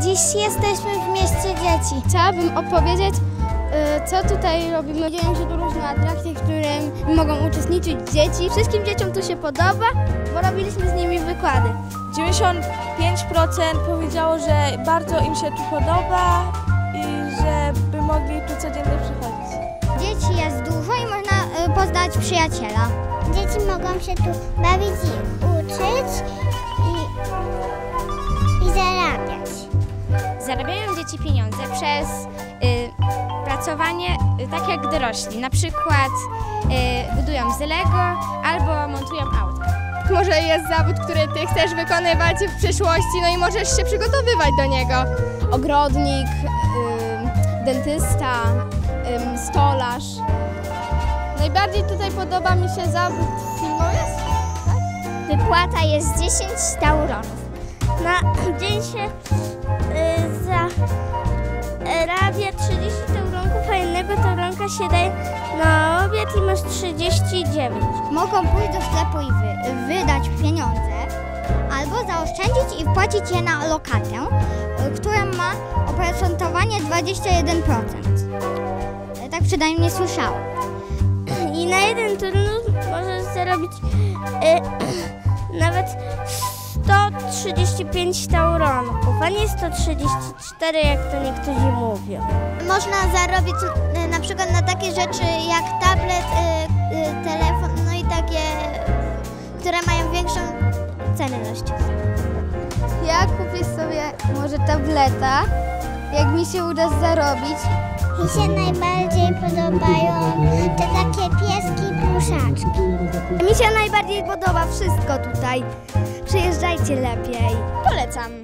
Dziś jesteśmy w mieście dzieci. Chciałabym opowiedzieć, y, co tutaj robimy. Dzieją się tu różne atrakcje, w którym mogą uczestniczyć dzieci. Wszystkim dzieciom to się podoba, bo robiliśmy z nimi wykłady. 95% powiedziało, że bardzo im się tu podoba i że by mogli tu codziennie przychodzić. Dzieci jest dużo i można y, poznać przyjaciela. Dzieci mogą się tu bawić i uczyć Zarabiają dzieci pieniądze przez y, pracowanie y, tak jak dorośli. Na przykład y, budują z Lego albo montują auto. Może jest zawód, który ty chcesz wykonywać w przyszłości, no i możesz się przygotowywać do niego. Ogrodnik, y, dentysta, y, stolarz. Najbardziej tutaj podoba mi się zawód filmowiec. Wypłata jest 10 tauronów. Na dzień się zarabia 30 tauronków, a jednego tauronka się daje na obiad i masz 39. Mogą pójść do sklepu i wy, wydać pieniądze, albo zaoszczędzić i wpłacić je na lokatę, która ma oprocentowanie 21%. Y, Tak przynajmniej słyszałam. I na jeden turnus możesz zarobić y, nawet 135 tauronków, a nie 134, jak to niektórzy mówią. Można zarobić y, na przykład na takie rzeczy jak tablet, y, y, telefon, no i takie, które mają większą cenność. Ja kupię sobie może tableta, jak mi się uda zarobić. Mi się najbardziej podobają te takie Mi się najbardziej podoba wszystko tutaj. Przyjeżdżajcie lepiej. Polecam.